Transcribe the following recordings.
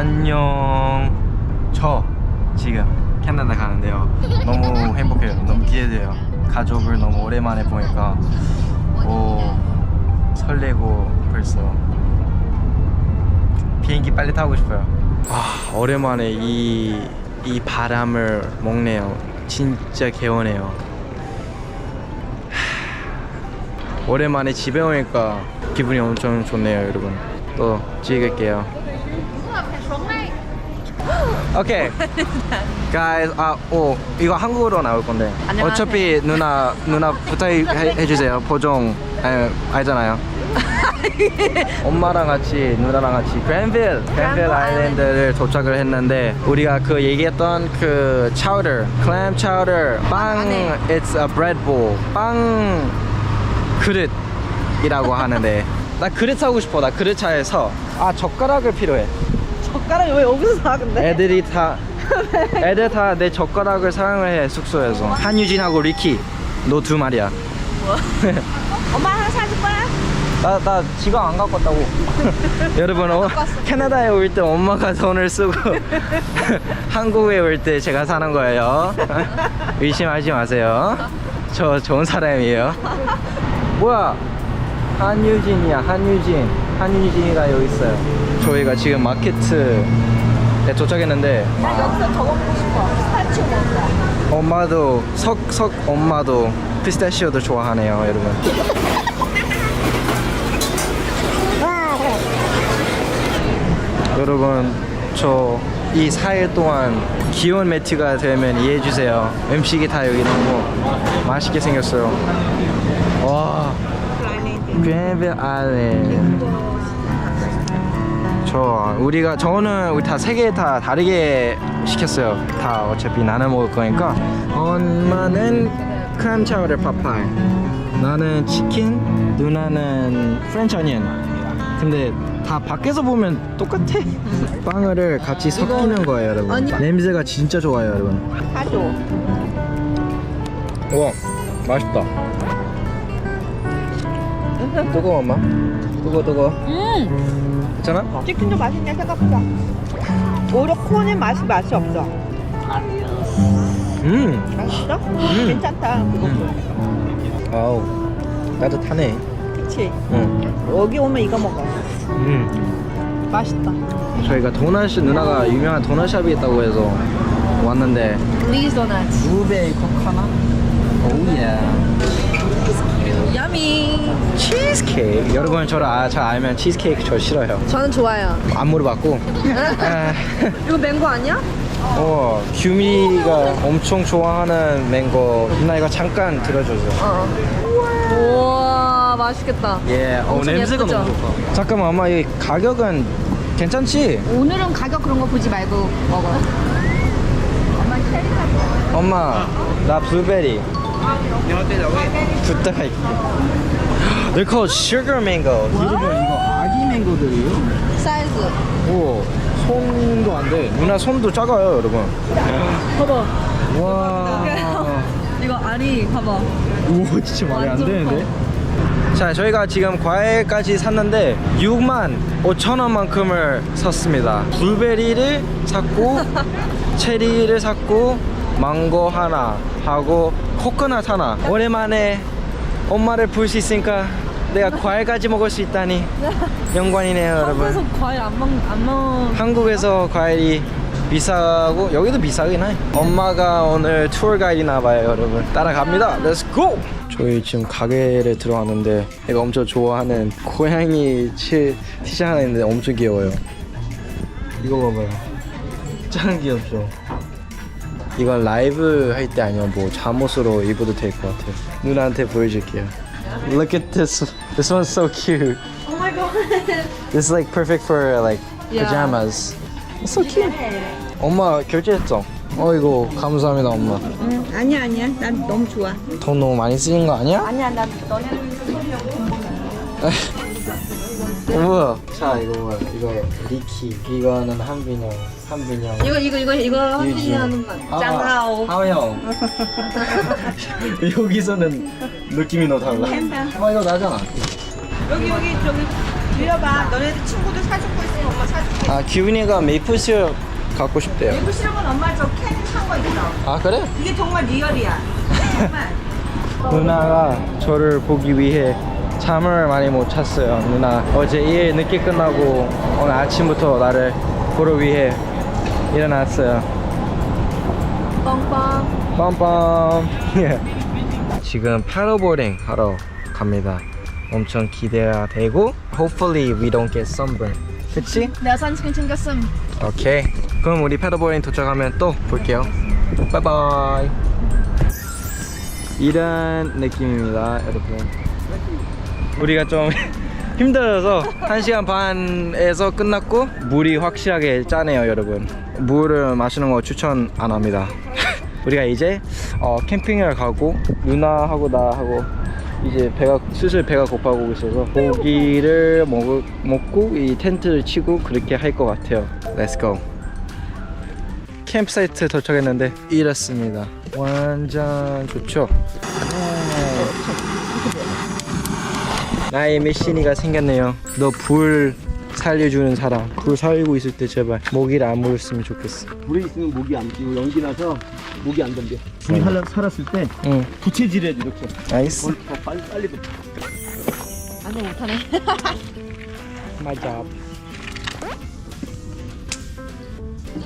안녕. 저 지금 캐나다 가는데요. 너무 행복해요. 너무 기대돼요. 가족을 너무 오랜만에 보니까 오 설레고 벌써 비행기 빨리 타고 싶어요. 아 오랜만에 이, 이 바람을 먹네요. 진짜 개운해요. 하, 오랜만에 집에 오니까 기분이 엄청 좋네요, 여러분. 또 찍을게요. 오케이. Guys, 아, 오, 이거 한국어로 나올 건데. 안녕하세요. 어차피 누나 누나 부탁해 주세요. 보정 에, 알잖아요. 엄마랑 같이 누나랑 같이 그랜빌 그랜빌 아일랜드를 도착을 했는데 우리가 그 얘기했던 그 chowder, clam chowder, 빵 안에. it's a bread bowl, 빵 그릇이라고 하는데 나 그릇 사고 싶어. 나 그릇 차에서 아 젓가락을 필요해. 젓가락이 왜 여기서 사 근데? 애들이 다 애들 다 내 젓가락을 사용을 해 숙소에서. 한유진하고 리키 너 두 마리야. 엄마 하나 사줄 거야? 나, 나 지갑 안 갖고 왔다고. 여러분 어, 캐나다에 올 때 엄마가 돈을 쓰고 한국에 올 때 제가 사는 거예요. 의심하지 마세요. 저 좋은 사람이에요. 뭐야? 한유진이야 한유진. 한유진이가 여기 있어요 저희가 지금 마케트에 도착했는데 나 여기서 저거 먹고 싶어. 스타치 먹자. 엄마도 석석 엄마도 피스타치오도 좋아하네요 여러분. 여러분 저 이 4일 동안 기온 매트가 되면 이해해 주세요. 음식이 다 여기 너무 맛있게 생겼어요. 와 그랜빌 아일랜드 저 우리가 저는 우리 다 세 개 다 다르게 시켰어요. 다 어차피 나눠 먹을 거니까. 엄마는 크람 차우더 파파이. 나는 치킨, 누나는 프렌치 어니언. 근데 다 밖에서 보면 똑같아. 빵을 같이 섞이는 거예요, 여러분. 냄새가 진짜 좋아요, 여러분. 사줘. 와, 맛있다. 뜨거워, 엄마. 뜨거, 뜨거. 음. 괜찮아? 치킨도 맛있네 생각보다. 오히려 콘은 맛이 맛이 없어. 음. 맛있어? 괜찮다. 그거. 음. 아우 따뜻하네. 그치. 응. 여기 오면 이거 먹어. 음. 맛있다. 저희가 도넛 누나가 유명한 도넛샵이 있다고 해서 왔는데 리즈 도넛. 우베이 코코넛. 오예. 야미. 치즈케이크. 여러분 저를 아, 잘 알면 치즈케이크 저 싫어요. 저는 좋아요. 안 물어봤고. 아, 이거 맹고 아니야? 어 규미가 엄청 좋아하는 맹고. 누나 이거 잠깐 들어줘서. 어. 우와 맛있겠다. 예. 어 엄청 냄새가 예쁘죠? 너무 좋다. 잠깐만 엄마 이 가격은 괜찮지? 오늘은 가격 그런 거 보지 말고 먹어. 엄마 나 블루베리 부탁할게 They're called sugar mango. 여러분 이거 아기 맹고들이에요? 사이즈. 오 손도 안 돼. 누나 손도 작아요 여러분. 봐봐. 와. 이거 알이 봐봐. 오 진짜 말이 안 되는데? 자 저희가 지금 과일까지 샀는데 6만 5천 원만큼을 샀습니다. 블루베리를 샀고 체리를 샀고 망고 하나 하고 코코넛 하나 오랜만에 엄마를 볼 수 있으니까 내가 과일까지 먹을 수 있다니 영광이네요 여러분 한국에서 과일 안 먹, 안 먹. 한국에서 과일이 비싸고 여기도 비싸긴 해. 엄마가 오늘 투어 가이드나 봐요, 여러분. 따라갑니다. Let's go. 저희 지금 가게를 들어왔는데 내가 엄청 좋아하는 고양이 치 티셔츠 하나 있는데 엄청 귀여워요. 이거 봐봐요. 짱 귀엽죠. 이건 라이브 할 때 아니면 뭐 잠옷으로 입어도 될 것 같아요. 누나한테 보여줄게요. Look at this. This one's so cute. Oh my god. This is like perfect for like Yeah. pajamas. It's so cute. 엄마 결제했죠? 어이구 감사합니다 엄마. 응 아니야 아니야. 난 너무 좋아. 돈 너무 많이 쓰는 거 아니야? 아니야 난 너네는 우와. 자 이거 뭐야? 이거 리키. 이거는 한빈형. 한빈형. 이거 이거 이거 이거. 한빈이 하는 거. 아, 짱하오. 하오형. 여기서는 느낌이 너무 달라. 아 이거 나잖아. 여기 여기 저기 빌려봐. 너네들 친구들 사주고 있으면 엄마 사줄게. 아 기훈이가 메이플 시럽 갖고 싶대요 일부 실험은 엄마 저캔산거 있어. 아 그래? 이게 정말 리얼이야. 정말. 누나가 저를 보기 위해 잠을 많이 못 잤어요. 누나 어제 일 늦게 끝나고 오늘 아침부터 나를 보러 위해 일어났어요. 뻥뻥. 빰빰. 예. 지금 패러보딩 하러 갑니다. 엄청 기대가 되고 hopefully we don't get sunburn. 그치? 내가 선스크린 챙겼음. 오케이. 그럼 우리 패러보딩 도착하면 또 볼게요. 바이바이. 이런 느낌입니다, 여러분. 우리가 좀 힘들어서 1시간 반에서 끝났고 물이 확실하게 짜네요, 여러분. 물을 마시는 거 추천 안 합니다. 우리가 이제 어, 캠핑을 가고 누나하고 나하고 이제 배가 슬슬 배가 고파고 있어서 고기를 먹, 먹고 이 텐트를 치고 그렇게 할 것 같아요. Let's. 캠프사이트 도착했는데 이렇습니다. 완전 좋죠. 네. 나의 미신이가 생겼네요. 너 불 살려주는 사람. 불 살리고 있을 때 제발 모기를 안 물었으면 좋겠어. 물에 있으면 목이 안 이거 연기 나서 목이 안 덤벼. 불이 살아, 살았을 때 응. 부채질해 이렇게. 나이스. 뭘더 빨리 빨리 붙여. 안돼 못하네. 맞아.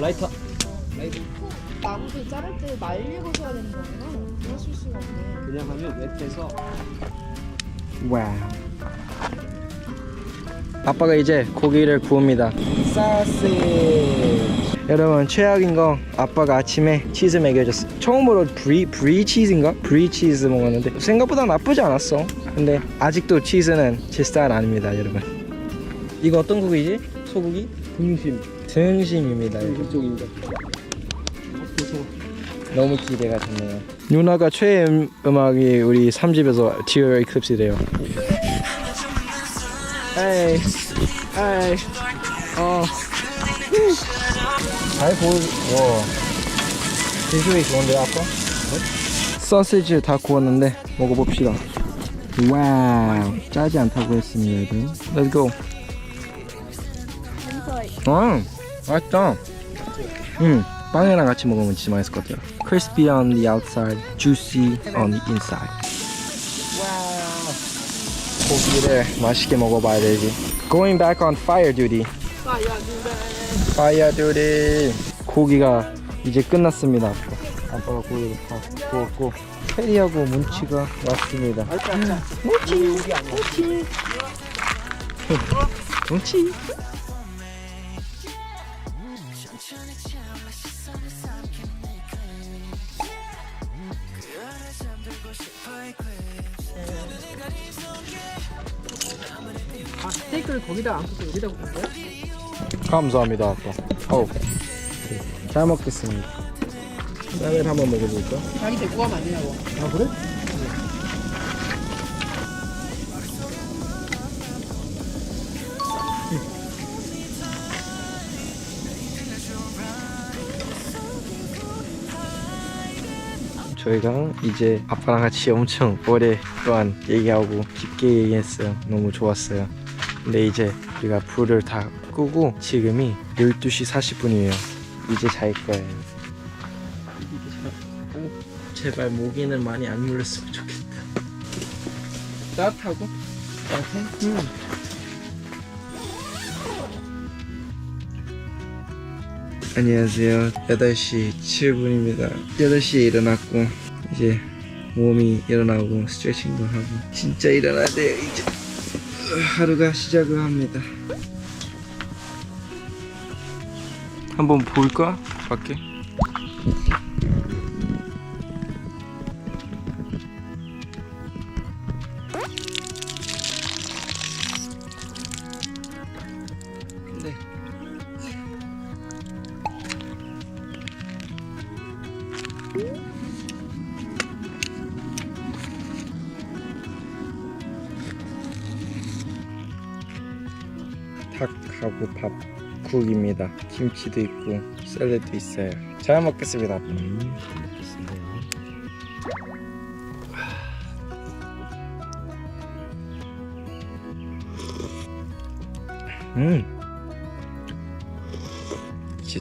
라이터. 나무도 자를 때 말리고 해야 되는 거구나. 그랬을 수가 없네. 그냥 하면 웹해서 와우. 아빠가 이제 고기를 구웁니다. 사시. 여러분 최악인 거 아빠가 아침에 치즈 먹여줬어. 처음으로 브리 브리 치즈인가? 브리 치즈 먹었는데 생각보다 나쁘지 않았어. 근데 아직도 치즈는 제 스타일 아닙니다, 여러분. 이거 어떤 고기지? 소고기? 등심. 등심입니다. 여러분. 이쪽입니다. 너무 기대가 되네요. 누나가 최애 음, 음악이 우리 3집에서 Tear Eclipse래요. 에이, 에이, 어. 잘 보여. 와. 비주얼이 좋은데 아빠? 소시지 다 구웠는데 먹어봅시다. 와우, 짜지 않다고 했습니다, 여러분. Let's go. 아, 맛있다. 음, 빵이랑 같이 먹으면 진짜 맛있을 것 같아요. Crispy on the outside, juicy on the inside. 고기를 맛있게 먹어봐야 되지. Going back on fire duty. Fire duty. 고기가 이제 끝났습니다. 아빠가 고기를 다 구웠고 페리하고 문치가 왔습니다. 문치, 문치, 문치. 거기다 안 굽고 여기다 굽는 거야? 감사합니다 아빠 어우 잘 먹겠습니다 라면 한번 먹어볼까? 자기 데리고 가면 안 되냐고. 아 그래? 저희가 이제 아빠랑 같이 엄청 오랫동안 얘기하고 깊게 얘기했어요. 너무 좋았어요. 근데 이제 우리가 불을 다 끄고 지금이 12시 40분이에요. 이제 잘 거예요. 제발 모기는 많이 안 물렸으면 좋겠다. 따뜻하고? 따뜻해? 응. 안녕하세요. 8시 7분입니다. 8시에 일어났고, 이제 몸이 일어나고, 스트레칭도 하고, 진짜 일어나야 돼요, 이제. 하루가 시작을 합니다. 한번 볼까? 밖에? 국입니다. 김치도 있고 샐러드 있어요. 잘 먹겠습니다. 음, 잘 먹겠습니다. 음.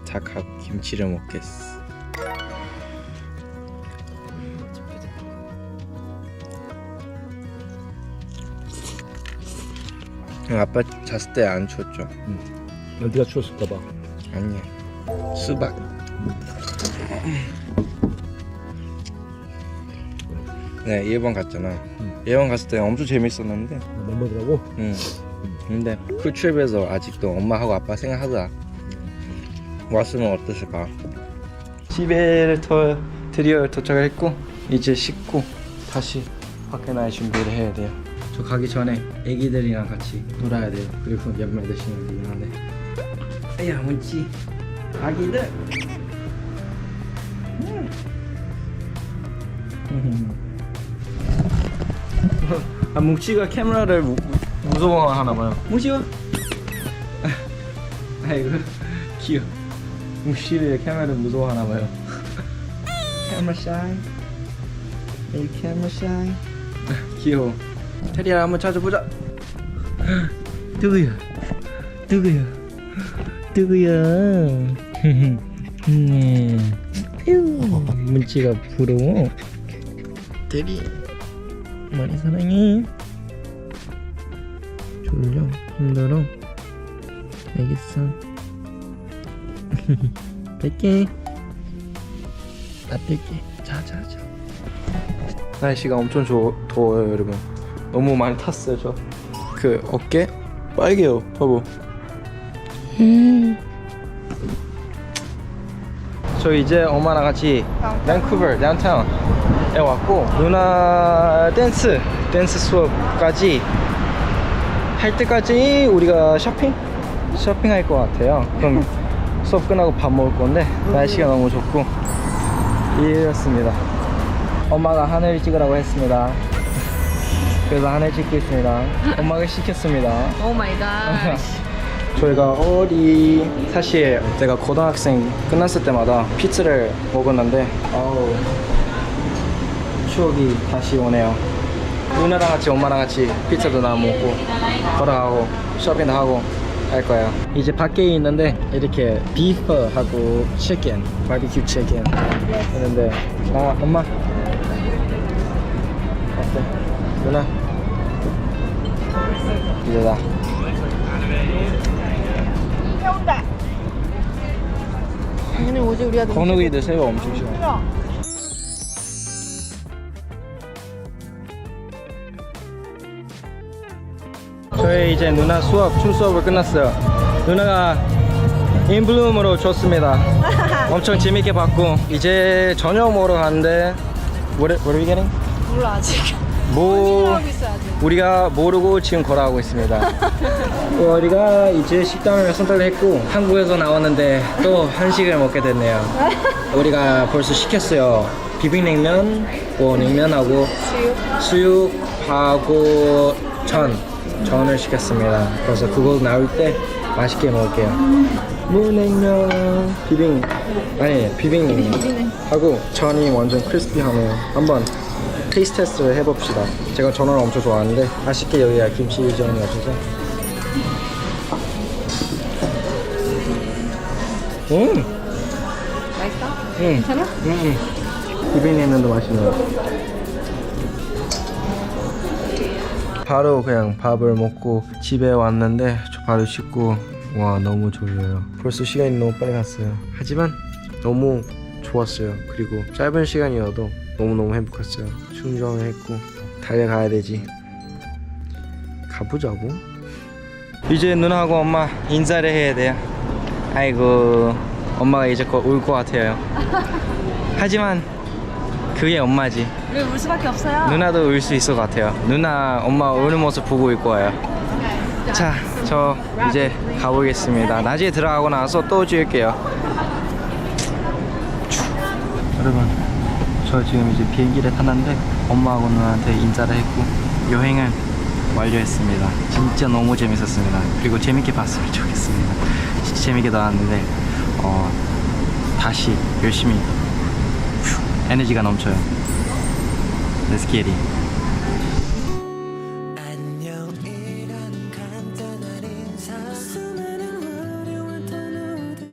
닭하고 김치를 먹겠어. 형, 아빠 잤을 때 안 추웠죠? 네가 추웠을까봐. 아니야. 수박. 네, 일본 갔잖아. 일본 갔을 때 엄청 재밌었는데, 멤버들하고 응. 근데 그 트립에서 아직도 엄마하고 아빠 생각하다. 왔으면 어땠을까? 집에 더 드디어 도착을 했고 이제 씻고 다시 밖에 나갈 준비를 해야 돼요. 저 가기 전에 애기들이랑 같이 놀아야 돼요. 그리고 연말 드시는 분한데 아 야 문치 아기들. 음. 아 뭉치가 카메라를 무, 무서워하나 봐요. 뭉치가. 아이고 귀여워. 뭉치를 카메라를 무서워하나 봐요. 카메라 샤이. 이 카메라 샤이. 귀여워. 테리야 한번 찾아보자. 누구야? 누구야? 누구야? 음. 휴. 문치가 부러워. 테리. 많이 사랑해. 졸려? 힘들어? 알겠어. 뺄게. 나 뺄게. 자, 자, 자. 날씨가 엄청 조, 더워요, 여러분. 너무 많이 탔어요, 저. 그 어깨 빨개요, 봐봐. 저 이제 엄마랑 같이 밴쿠버 다운타운에 왔고 누나 댄스 댄스 수업까지 할 때까지 우리가 쇼핑 쇼핑할 것 같아요. 그럼 수업 끝나고 밥 먹을 건데 날씨가 너무 좋고 이렇습니다. 엄마가 하늘 찍으라고 했습니다. 그래서 하늘 찍고 있습니다. 엄마가 시켰습니다. 오 마이 갓. 저희가 어디 사실 제가 고등학생 끝났을 때마다 피자를 먹었는데 아우 추억이 다시 오네요. 누나랑 같이 엄마랑 같이 피자도 나 먹고 걸어가고 쇼핑도 하고 할 거예요. 이제 밖에 있는데 이렇게 비프하고 치킨 바비큐 치킨 있는데 아 엄마? 어때? 누나? 이제다 해 온다. 오늘 오지 우리가 너무 건우기도 새우 엄청 싫어. 저희 이제 누나 수업 춤 수업을 끝났어요. 누나가 인블룸으로 줬습니다. 엄청 재밌게 봤고 이제 저녁 먹으러 가는데 what, what are we getting? 몰라 아직. 뭐 하고. 우리가 모르고 지금 걸어가고 있습니다. 우리가 이제 식당을 선택을 했고 한국에서 나왔는데 또 한식을 먹게 됐네요. 우리가 벌써 시켰어요. 비빔냉면, 뭐 냉면하고 수육. 수육하고 전 전을 시켰습니다. 그래서 그거 나올 때 맛있게 먹을게요. 무냉면 비빔 아니 비빔냉면 하고 전이 완전 크리스피하네요. 한번 테이스트 테스트를 해봅시다. 제가 전어를 엄청 좋아하는데 아쉽게 여기가 김치 전이 없어서. 음. 맛있어? 응. 괜찮아? 응. 비빔냉면도 맛있네요. 바로 그냥 밥을 먹고 집에 왔는데 저 바로 씻고 와 너무 졸려요. 벌써 시간이 너무 빨리 갔어요. 하지만 너무 좋았어요. 그리고 짧은 시간이어도 너무너무 행복했어요. 충전을 했고 달려가야 되지. 가보자고. 이제 누나하고 엄마 인사를 해야 돼요. 아이고 엄마가 이제 곧 올 것 같아요. 하지만 그게 엄마지. 우리 울 수밖에 없어요. 누나도 울 수 있을 것 같아요. 누나 엄마 우는 모습 보고 올 거예요. 자, 저 이제 가보겠습니다. 낮에 들어가고 나서 또 찍을게요. 여러분, 저 지금 이제 비행기를 탔는데 엄마하고 누나한테 인사를 했고 여행을 완료했습니다. 진짜 너무 재밌었습니다. 그리고 재밌게 봤으면 좋겠습니다. 진짜 재밌게 나왔는데 어, 다시 열심히 휴, 에너지가 넘쳐요. Let's get it.